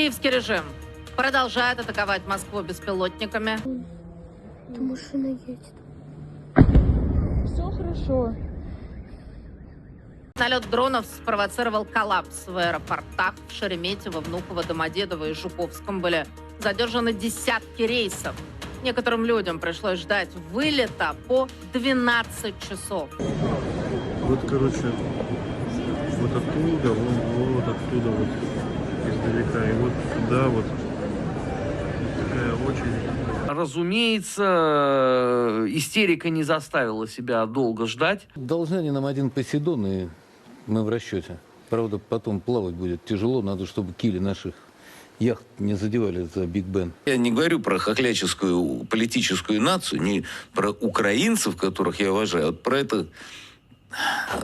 Киевский режим продолжает атаковать Москву беспилотниками. Эта машина едет. Все хорошо. Налет дронов спровоцировал коллапс в аэропортах в Шереметьево, Внуково, Домодедово и Жуковском были задержаны десятки рейсов. Некоторым людям пришлось ждать вылета по 12 часов. Вот, короче, вот оттуда, вон, вот оттуда вот издалека. И вот сюда вот такая очередь. Разумеется, истерика не заставила себя долго ждать. Должны они нам один Посейдон, и мы в расчете. Правда, потом плавать будет тяжело, надо, чтобы кили наших яхт не задевали за Биг Бен. Я не говорю про хохляческую политическую нацию, не про украинцев, которых я уважаю, а вот про это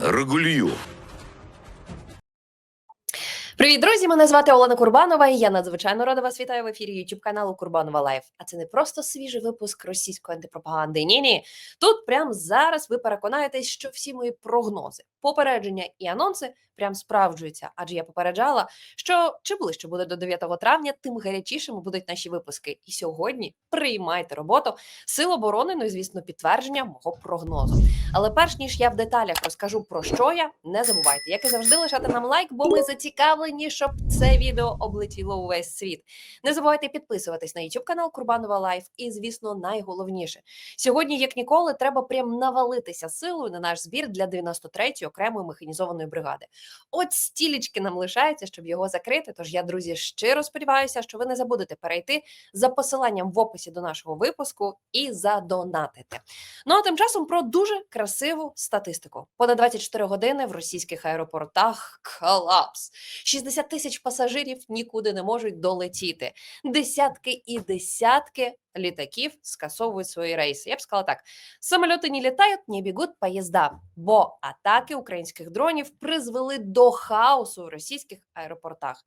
Рагульев. Привіт, друзі! Мене звати Олена Курбанова, і я надзвичайно рада вас вітаю в ефірі YouTube каналу Курбанова Лайф. А це не просто свіжий випуск російської антипропаганди. Ні, ні. Тут прямо зараз ви переконаєтесь, що всі мої прогнози, попередження і анонси прям справджуються. Адже я попереджала, що чим ближче буде до 9 травня, тим гарячішими будуть наші випуски. І сьогодні приймайте роботу Сил оборони, ну і звісно, підтвердження мого прогнозу. Але перш ніж я в деталях розкажу про що я, не забувайте, як і завжди, лишати нам лайк, бо ми зацікавлені, щоб це відео облетіло увесь світ. Не забувайте підписуватись на YouTube канал Курбанова Лайф. І, звісно, найголовніше сьогодні, як ніколи, треба прям навалитися силою на наш збір для 93-ї окремої механізованої бригади. От стілечки нам лишається, щоб його закрити. Тож я, друзі, щиро сподіваюся, що ви не забудете перейти за посиланням в описі до нашого випуску і задонатити. Ну а тим часом про дуже красиву статистику. Понад 24 години в російських аеропортах колапс. 60 тисяч пасажирів нікуди не можуть долетіти. Десятки і десятки літаків скасовують свої рейси. Я б сказала так: самоліти не літають, не бігуть поїзда, бо атаки українських дронів призвели до хаосу в російських аеропортах.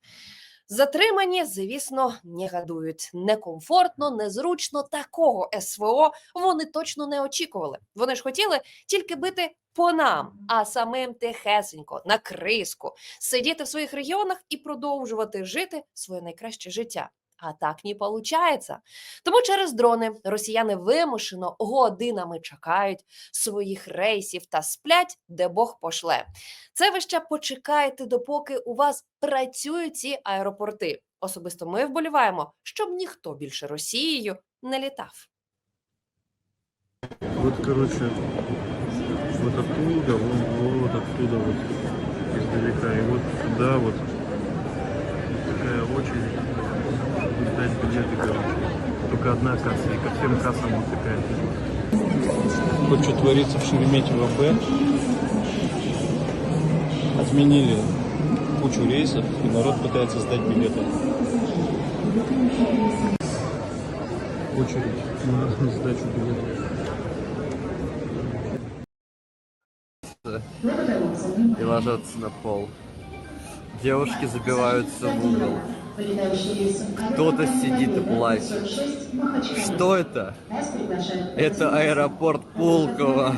Затримані, звісно, не гадують. Некомфортно, незручно. Такого СВО вони точно не очікували. Вони ж хотіли тільки бити по нам, а самим тихесенько, на криску, сидіти в своїх регіонах і продовжувати жити своє найкраще життя. А так не виходить. Тому через дрони росіяни вимушено годинами чекають своїх рейсів та сплять, де Бог пошле. Це ви ще почекаєте, допоки у вас працюють ці аеропорти. Особисто ми вболіваємо, щоб ніхто більше Росією не літав. Вот, короче, вот оттуда, вон, вот оттуда вот издалека. И вот сюда вот такая очередь. Ждать билеты, короче. Только одна касса, и ко всем кассам вот такая. Вот что творится в Шереметьево Б. Отменили кучу рейсов, и народ пытается сдать билеты. Очередь на сдачу билетов. и ложатся на пол. Девушки забиваются в угол. Кто-то сидит и плачет. Что это? Это аэропорт Пулково.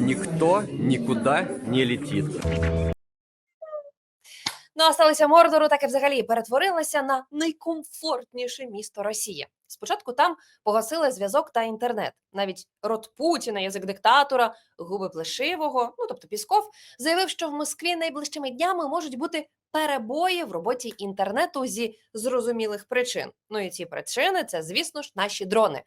Никто никуда не летит. Ну а сталося Мордору, так і взагалі перетворилася на найкомфортніше місто Росії. Спочатку там погасили зв'язок та інтернет. Навіть рот Путіна, язик диктатора, губи плешивого, ну тобто Пісков, заявив, що в Москві найближчими днями можуть бути перебої в роботі інтернету зі зрозумілих причин. Ну і ці причини це, звісно ж, наші дрони.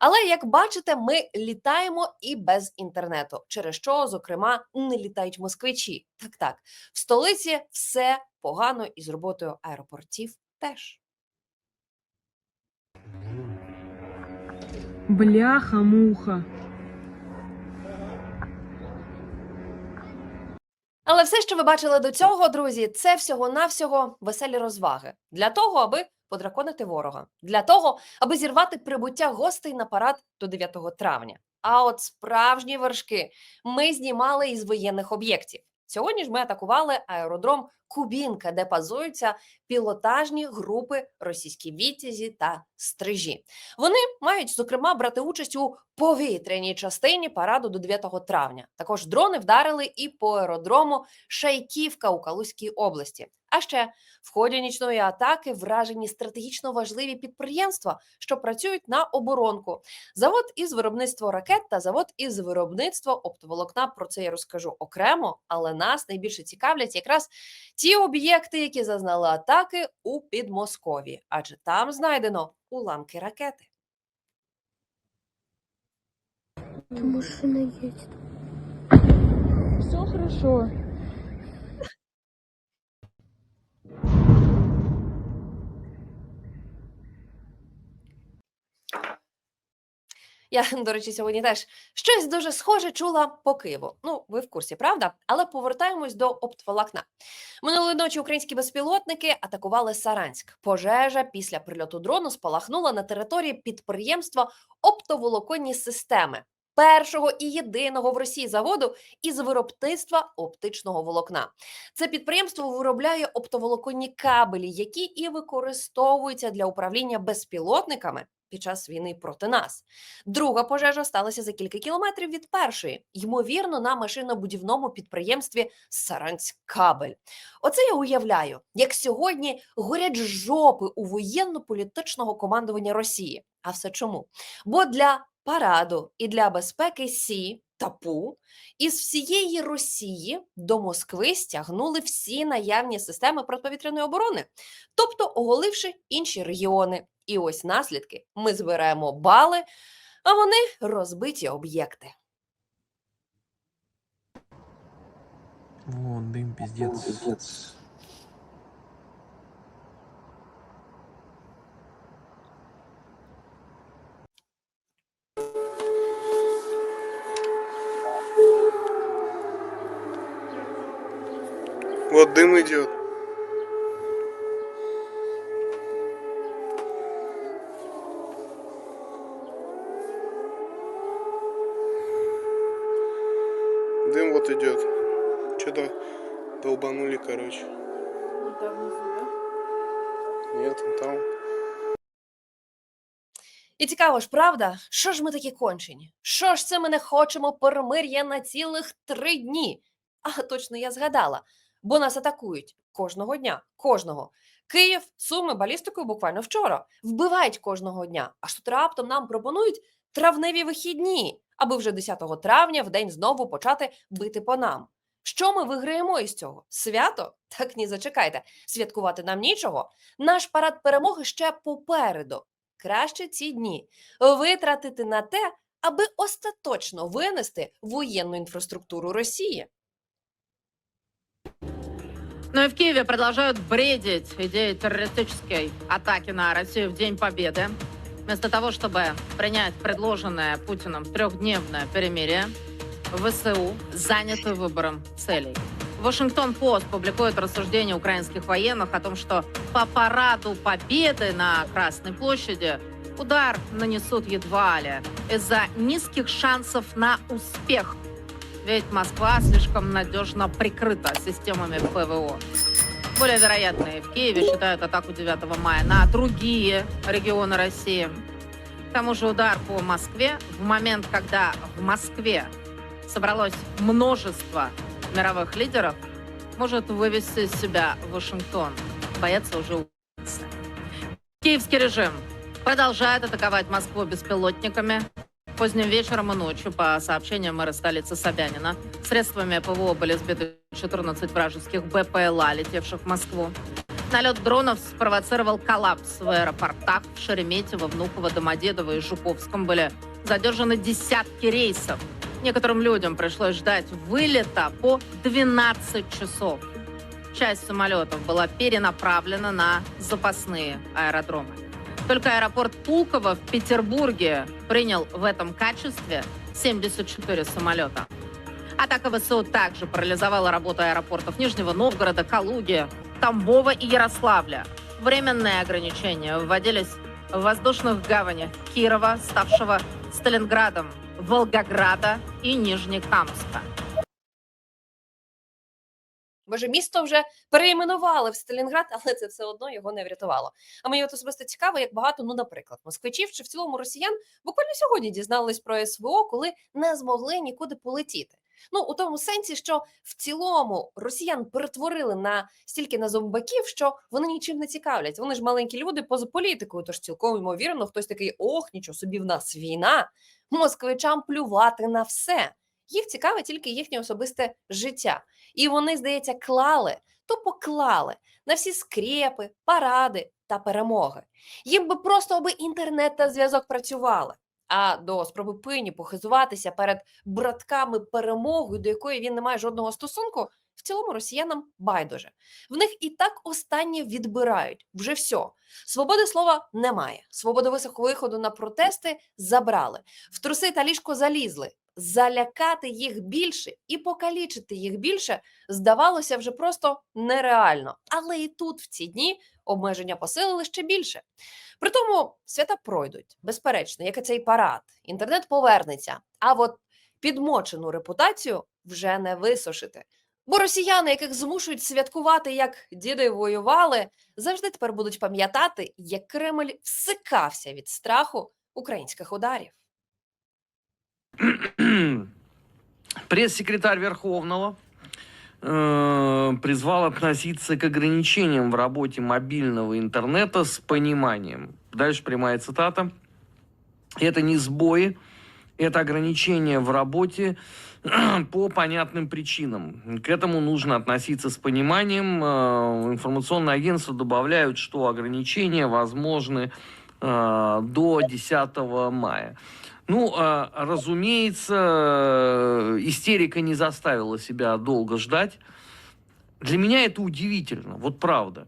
Але як бачите, ми літаємо і без інтернету, через що, зокрема, не літають москвичі. Так, так, в столиці все погано із роботою аеропортів теж. Бляха-муха. Але все, що ви бачили до цього, друзі, це всього-навсього веселі розваги для того, аби подраконити ворога, для того, аби зірвати прибуття гостей на парад до 9 травня. А от справжні вершки ми знімали із воєнних об'єктів. Сьогодні ж ми атакували аеродром Кубінка, де базуються пілотажні групи російські вітязі та стрижі. Вони мають зокрема брати участь у повітряній частині параду до 9 травня. Також дрони вдарили і по аеродрому Шайківка у Калузькій області. А ще в ході нічної атаки вражені стратегічно важливі підприємства, що працюють на оборонку. Завод із виробництва ракет та завод із виробництва оптоволокна. Про це я розкажу окремо, але нас найбільше цікавлять якраз ті об'єкти, які зазнали атаки у Підмосков'ї, адже там знайдено уламки ракети. Машина едет. Все хорошо. Я, до речі, сьогодні теж щось дуже схоже чула по Києву. Ну, ви в курсі, правда? Але повертаємось до оптволокна. Минулої ночі українські безпілотники атакували Саранськ. Пожежа після прильоту дрону спалахнула на території підприємства оптоволоконні системи. Першого і єдиного в Росії заводу із виробництва оптичного волокна. Це підприємство виробляє оптоволоконні кабелі, які і використовуються для управління безпілотниками під час війни проти нас. Друга пожежа сталася за кілька кілометрів від першої, ймовірно, на машинобудівному підприємстві Саранськкабель. Оце я уявляю, як сьогодні горять жопи у воєнно-політичного командування Росії. А все чому? Бо для параду і для безпеки Сі та Пу із всієї Росії до Москви стягнули всі наявні системи протиповітряної оборони, тобто оголивши інші регіони. І ось наслідки: ми збираємо бали, а вони розбиті об'єкти. Вон, дым, пиздец. Вот дым идет. Дым вот идет. Что-то долбанули, короче. Нет, он там. І цікаво ж, правда, що ж ми такі кончені? Що ж це ми не хочемо перемир'я на цілих три дні? А точно я згадала, бо нас атакують кожного дня, кожного. Київ, Суми, балістикою буквально вчора. Вбивають кожного дня. Аж тут раптом нам пропонують травневі вихідні, аби вже 10 травня в день знову почати бити по нам. Що ми виграємо із цього? Свято? Так ні, зачекайте. Святкувати нам нічого. Наш парад перемоги ще попереду. Краще ці дні витратити на те, аби остаточно винести воєнну інфраструктуру Росії. Ну и в Киеве продолжают бредить идеей террористической атаки на Россию в День Победы. Вместо того, чтобы принять предложенное Путиным трехдневное перемирие, ВСУ заняты выбором целей. Вашингтон-Пост публикует рассуждения украинских военных о том, что по параду Победы на Красной площади удар нанесут едва ли из-за низких шансов на успех ведь Москва слишком надежно прикрыта системами ПВО. Более вероятные в Киеве считают атаку 9 мая на другие регионы России. К тому же удар по Москве в момент, когда в Москве собралось множество мировых лидеров, может вывести из себя Вашингтон. Боятся уже улицы. Киевский режим продолжает атаковать Москву беспилотниками, Поздним вечером и ночью, по сообщениям мэра столицы Собянина, средствами ПВО были сбиты 14 вражеских БПЛА, летевших в Москву. Налет дронов спровоцировал коллапс в аэропортах в Шереметьево, Внуково, Домодедово и Жуковском. Были задержаны десятки рейсов. Некоторым людям пришлось ждать вылета по 12 часов. Часть самолетов была перенаправлена на запасные аэродромы. Только аэропорт Пулково в Петербурге принял в этом качестве 74 самолета. Атака ВСУ также парализовала работу аэропортов Нижнего Новгорода, Калуги, Тамбова и Ярославля. Временные ограничения вводились в воздушных гаванях Кирова, ставшего Сталинградом, Волгограда и Нижнекамска. Боже, місто вже перейменували в Сталінград, але це все одно його не врятувало. А мені от особисто цікаво, як багато, ну, наприклад, москвичів чи в цілому росіян буквально сьогодні дізнались про СВО, коли не змогли нікуди полетіти. Ну, у тому сенсі, що в цілому росіян перетворили на стільки на зомбаків, що вони нічим не цікавлять. Вони ж маленькі люди поза політикою, тож цілком ймовірно, хтось такий: ох, нічого собі в нас війна. Москвичам плювати на все. Їх цікаве тільки їхнє особисте життя. І вони, здається, клали, то поклали на всі скрепи, паради та перемоги. Їм би просто аби інтернет та зв'язок працювали. А до спроби пині похизуватися перед братками перемогою, до якої він не має жодного стосунку, в цілому росіянам байдуже. В них і так останнє відбирають. Вже все. Свободи слова немає. Свободи висоху- виходу на протести забрали. В труси та ліжко залізли. Залякати їх більше і покалічити їх більше здавалося вже просто нереально. Але і тут, в ці дні, обмеження посилили ще більше. При тому свята пройдуть, безперечно, як і цей парад. Інтернет повернеться. А от підмочену репутацію вже не висушити. Бо росіяни, яких змушують святкувати, як діди воювали, завжди тепер будуть пам'ятати, як Кремль всикався від страху українських ударів. Пресс-секретарь Верховного э, призвал относиться к ограничениям в работе мобильного интернета с пониманием. Дальше прямая цитата. Это не сбои, это ограничения в работе по понятным причинам. К этому нужно относиться с пониманием. Э, Информационные агентства добавляют, что ограничения возможны э, до 10 мая. Ну, э, разумеется, истерика не заставила себя долго ждать. Для меня это удивительно, вот правда.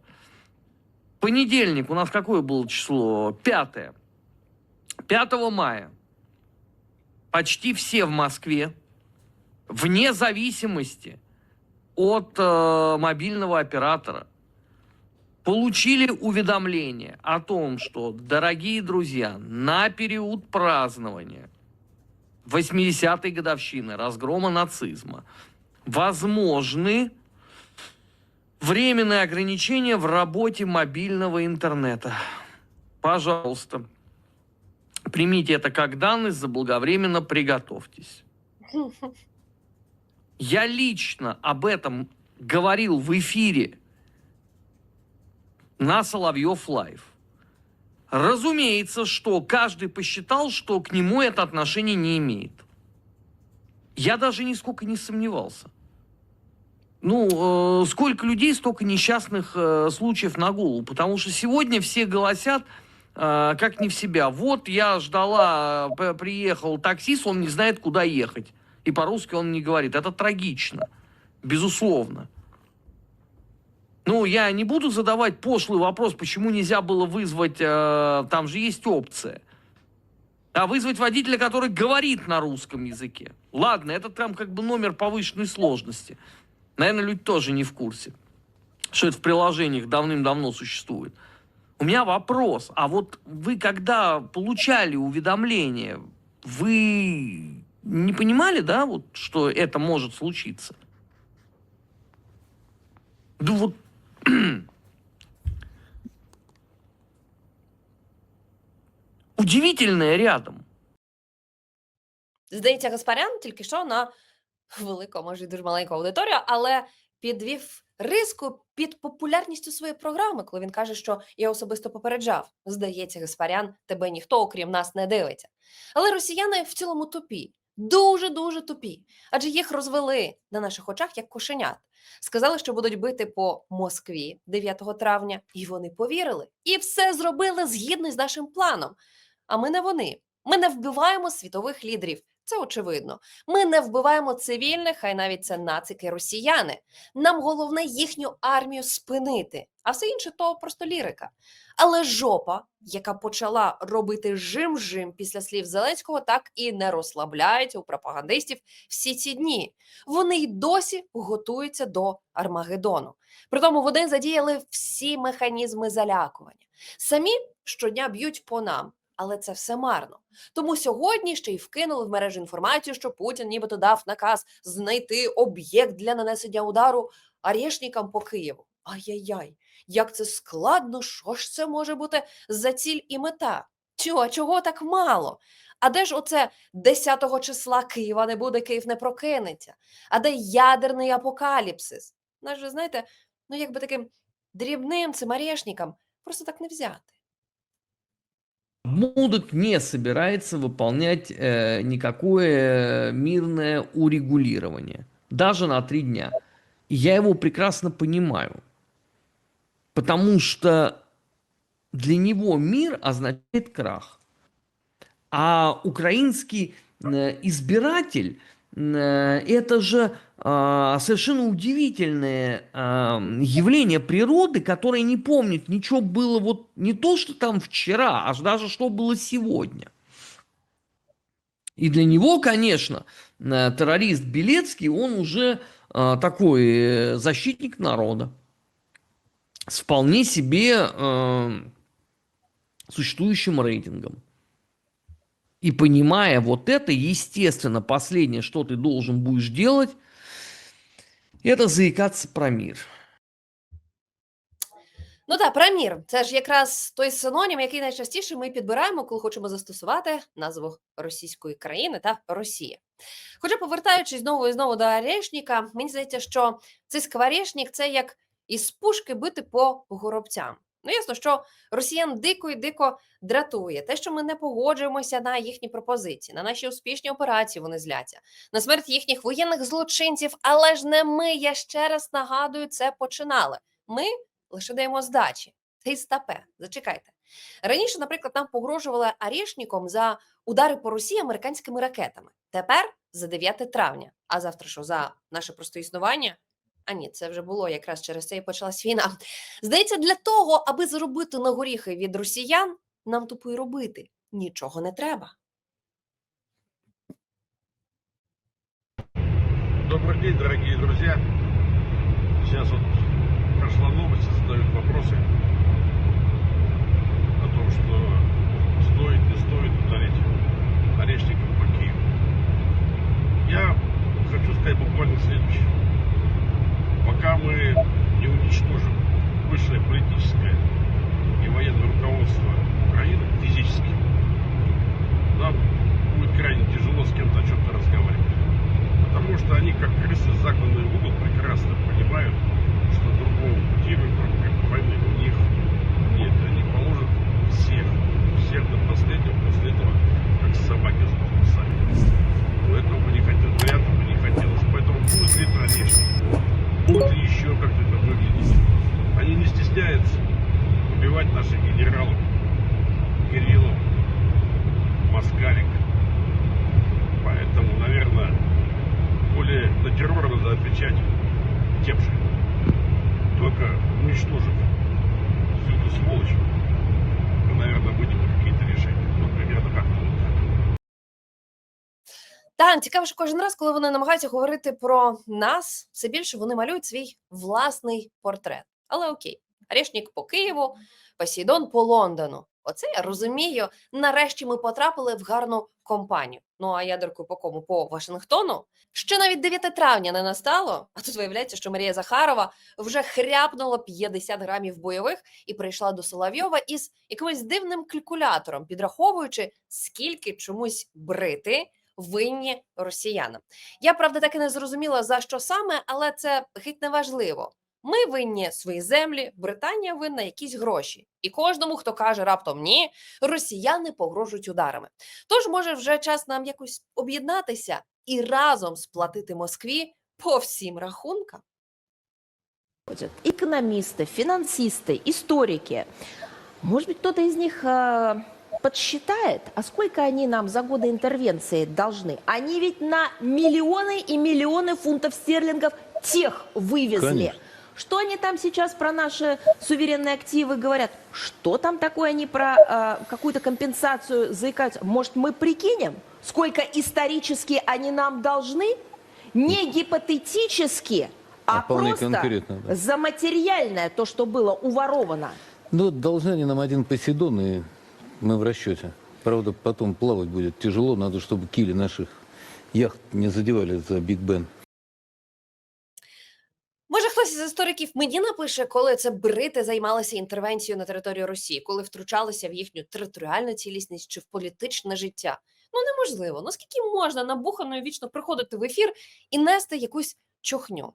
Понедельник, у нас какое было число? Пятое. 5 мая почти все в Москве, вне зависимости от э, мобильного оператора, получили уведомление о том, что, дорогие друзья, на период празднования 80-й годовщины разгрома нацизма возможны временные ограничения в работе мобильного интернета. Пожалуйста, примите это как данность, заблаговременно приготовьтесь. Я лично об этом говорил в эфире на Соловьев Лайв. Разумеется, что каждый посчитал, что к нему это отношение не имеет. Я даже нисколько не сомневался. Ну, э, сколько людей, столько несчастных э, случаев на голову. Потому что сегодня все голосят, э, как не в себя. Вот я ждала, приехал таксист, он не знает, куда ехать. И по-русски он не говорит. Это трагично. Безусловно. Ну, я не буду задавать пошлый вопрос, почему нельзя было вызвать, э, там же есть опция. А вызвать водителя, который говорит на русском языке. Ладно, это там как бы номер повышенной сложности. Наверное, люди тоже не в курсе, что это в приложениях давным-давно существует. У меня вопрос. А вот вы, когда получали уведомление, вы не понимали, да, вот, что это может случиться? Да вот удивительное рядом. Здається, Гаспарян тільки що на велику, може, й дуже маленьку аудиторію, але підвів риску під популярністю своєї програми, коли він каже, що я особисто попереджав. Здається, Гаспарян, тебе ніхто, окрім нас, не дивиться. Але росіяни в цілому тупі. Дуже дуже тупі, адже їх розвели на наших очах як кошенят. Сказали, що будуть бити по Москві 9 травня, і вони повірили. І все зробили згідно з нашим планом. А ми не вони. Ми не вбиваємо світових лідерів. Це очевидно. Ми не вбиваємо цивільних, хай навіть це нацики росіяни. Нам головне їхню армію спинити, а все інше то просто лірика. Але жопа, яка почала робити жим-жим після слів Зеленського, так і не розслабляється у пропагандистів всі ці дні. Вони й досі готуються до Армагеддону. Притому вони задіяли всі механізми залякування. Самі щодня б'ють по нам. Але це все марно. Тому сьогодні ще й вкинули в мережу інформацію, що Путін нібито дав наказ знайти об'єкт для нанесення удару арешникам по Києву. Ай-яй-яй, як це складно, що ж це може бути за ціль і мета? Чого, чого так мало? А де ж оце 10 числа Києва не буде, Київ не прокинеться? А де ядерний апокаліпсис? Наш же, знаєте, ну якби таким дрібним цим арешникам просто так не взяти. Мудок не собирается выполнять э, никакое мирное урегулирование, даже на три дня. И я его прекрасно понимаю, потому что для него мир означает крах. А украинский э, избиратель это же а, совершенно удивительное а, явление природы, которое не помнит ничего было вот не то, что там вчера, аж даже что было сегодня. И для него, конечно, э, террорист Белецкий, он уже а, такой э, защитник народа с вполне себе э, существующим рейтингом. И понимая вот это, естественно, последнее, что ты должен будешь делать, это заикаться про мир. Ну так, про мір. Це ж якраз той синонім, який найчастіше ми підбираємо, коли хочемо застосувати назву російської країни та Росія. Хоча, повертаючись знову і знову до Орешника, мені здається, що цей скворечник – це як із пушки бити по горобцям. Ну, ясно, що росіян дико і дико дратує те, що ми не погоджуємося на їхні пропозиції, на наші успішні операції вони зляться, на смерть їхніх воєнних злочинців. Але ж не ми, я ще раз нагадую, це починали. Ми лише даємо здачі. Та стапе. Зачекайте. Раніше, наприклад, нам погрожували Арішніком за удари по Росії американськими ракетами. Тепер за 9 травня. А завтра що за наше просто існування? А ні, це вже було якраз через це і почалась війна. Здається, для того, аби заробити на горіхи від росіян, нам тупо й робити нічого не треба. Добрый день, дорогие друзья. Сейчас вот прошла новость, задают вопросы убивать наших генералов, Кириллов, Москалик. Поэтому, наверное, более на террор надо отвечать тем же. Только уничтожив всю эту сволочь, мы, наверное, выйдем на какие-то решения. Ну, примерно как-то вот так. Та цікаво, що кожен раз, коли вони намагаються говорити про нас, все більше вони малюють свій власний портрет. Але окей, Решнік по Києву, Посейдон по Лондону. Оце я розумію. Нарешті ми потрапили в гарну компанію. Ну а ядеркою по кому? По Вашингтону. Ще навіть 9 травня не настало. А тут виявляється, що Марія Захарова вже хряпнула 50 грамів бойових і прийшла до Соловйова із якимось дивним калькулятором, підраховуючи, скільки чомусь брити винні росіянам. Я правда так і не зрозуміла за що саме, але це геть не важливо. Ми винні свої землі, Британія винна якісь гроші. І кожному, хто каже раптом ні, росіяни погрожують ударами. Тож, може, вже час нам якось об'єднатися і разом сплатити Москві по всім рахункам. Экономисты, финансисты, историки. Может быть, кто-то из них э, подсчитает, а сколько они нам за годы интервенции должны? Они ведь на миллионы и миллионы фунтов стерлингов тех вывезли. Конечно. Что они там сейчас про наши суверенные активы говорят? Что там такое они про э, какую-то компенсацию заикаются? Может, мы прикинем, сколько исторически они нам должны? Не гипотетически, а, А просто конкретно, да. за материальное то, что было уворовано. Ну, должны они нам один Посейдон, и мы в расчете. Правда, потом плавать будет тяжело, надо, чтобы кили наших яхт не задевали за Биг Бен. Хтось із істориків мені напише, коли це брити займалися інтервенцією на територію Росії, коли втручалися в їхню територіальну цілісність чи в політичне життя. Ну неможливо. Ну скільки можна набуханою вічно приходити в ефір і нести якусь чохню?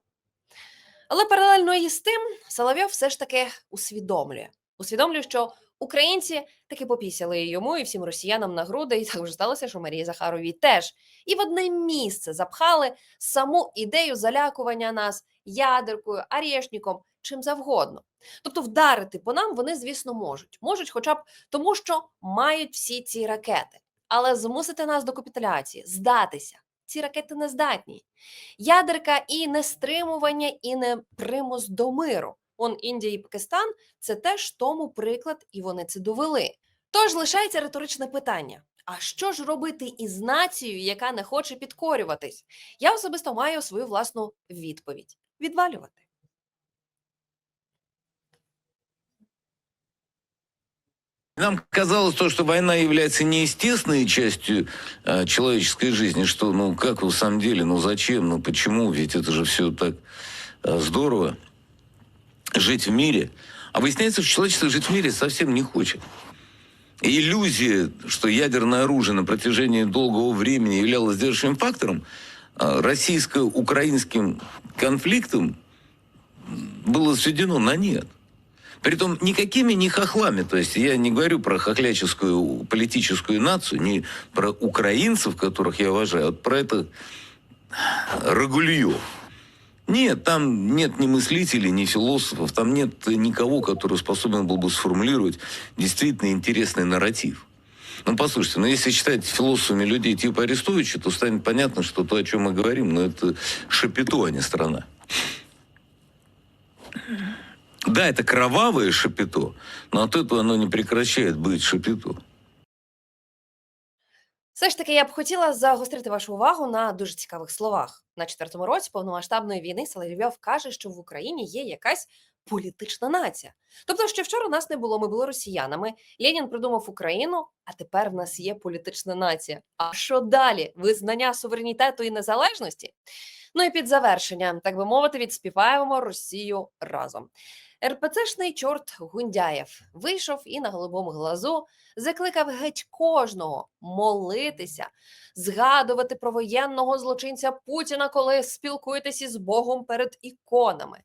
Але паралельно із тим Соловйов все ж таки усвідомлює. Усвідомлює, що українці таки попісяли йому і всім росіянам на груди, і так вже сталося, що Марії Захаровій теж. І в одне місце запхали саму ідею залякування нас ядеркою, арешником, чим завгодно. Тобто вдарити по нам вони, звісно, можуть. Можуть, хоча б тому, що мають всі ці ракети. Але змусити нас до капітуляції, здатися. Ці ракети не здатні. Ядерка і не стримування, і не примус до миру. Он Індія і Пакистан це теж тому приклад, і вони це довели. Тож лишається риторичне питання: а що ж робити із нацією, яка не хоче підкорюватись? Я особисто маю свою власну відповідь: відвалювати. Нам казалось то, что война является неестественной частью э, человеческой жизни, что, ну, как в самом деле, ну, зачем, ну, почему, ведь это же все так э, здорово, Жить в мире. А выясняется, что человечество жить в мире совсем не хочет. И иллюзия, что ядерное оружие на протяжении долгого времени являлось сдерживающим фактором, э, российско-украинским конфликтом было сведено на нет. Притом никакими не хохлами. То есть я не говорю про хохляческую политическую нацию, не про украинцев, которых я уважаю, а про это Рагульев. Нет, там нет ни мыслителей, ни философов, там нет никого, который способен был бы сформулировать действительно интересный нарратив. Ну, послушайте, ну, если считать философами людей типа Арестовича, то станет понятно, что то, о чем мы говорим, ну, это шапито, а не страна. Да, это кровавое шапито, но от этого оно не прекращает быть шапито. Все ж таки, я б хотіла загострити вашу увагу на дуже цікавих словах. На четвертому році повномасштабної війни Соловйов каже, що в Україні є якась політична нація. Тобто, ще вчора нас не було, ми були росіянами. Ленін придумав Україну, а тепер в нас є політична нація. А що далі? Визнання суверенітету і незалежності? Ну і під завершення, так би мовити, відспіваємо Росію разом. РПЦшний чорт Гундяєв вийшов і на голубому глазу закликав геть кожного молитися, згадувати про воєнного злочинця Путіна, коли спілкуєтесь із Богом перед іконами,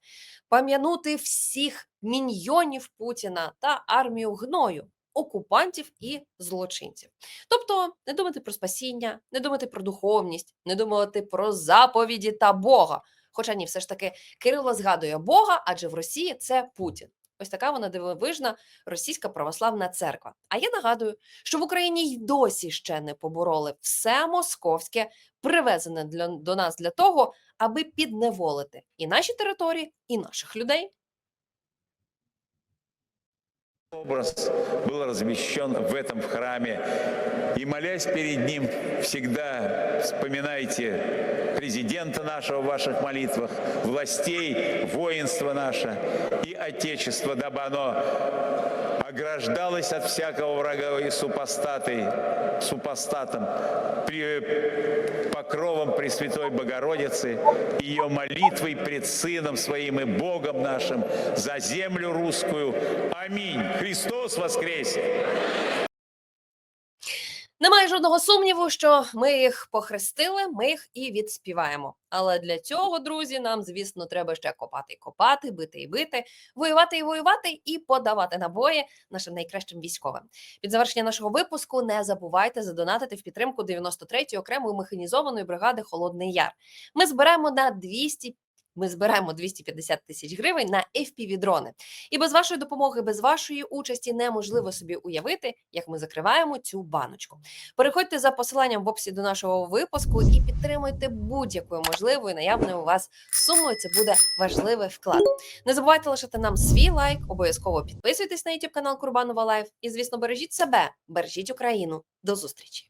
пам'янути всіх міньйонів Путіна та армію гною. Окупантів і злочинців, тобто не думати про спасіння, не думати про духовність, не думати про заповіді та Бога. Хоча ні, все ж таки Кирило згадує Бога, адже в Росії це Путін. Ось така вона дивовижна російська православна церква. А я нагадую, що в Україні й досі ще не побороли все московське, привезене для, до нас для того, аби підневолити і наші території, і наших людей. Образ был размещен в этом храме. И молясь перед ним, всегда вспоминайте президента нашего в ваших молитвах, властей, воинство наше и Отечество, дабы оно ограждалось от всякого врага и супостатой, супостатом, при покровом Пресвятой Богородицы, ее молитвой пред Сыном Своим и Богом нашим за землю русскую. Аминь. Христос воскресе! Немає жодного сумніву, що ми їх похрестили, ми їх і відспіваємо. Але для цього, друзі, нам, звісно, треба ще копати і копати, бити і бити, воювати і воювати, і подавати набої нашим найкращим військовим. Під завершення нашого випуску не забувайте задонатити в підтримку 93-ї окремої механізованої бригади Холодний Яр. Ми зберемо на 200 ми збираємо 250 тисяч гривень на fpv дрони. І без вашої допомоги, без вашої участі неможливо собі уявити, як ми закриваємо цю баночку. Переходьте за посиланням в описі до нашого випуску і підтримуйте будь-якою можливою наявною у вас сумою. Це буде важливий вклад. Не забувайте лишити нам свій лайк, обов'язково підписуйтесь на YouTube канал Курбанова Лайф. І, звісно, бережіть себе, бережіть Україну. До зустрічі!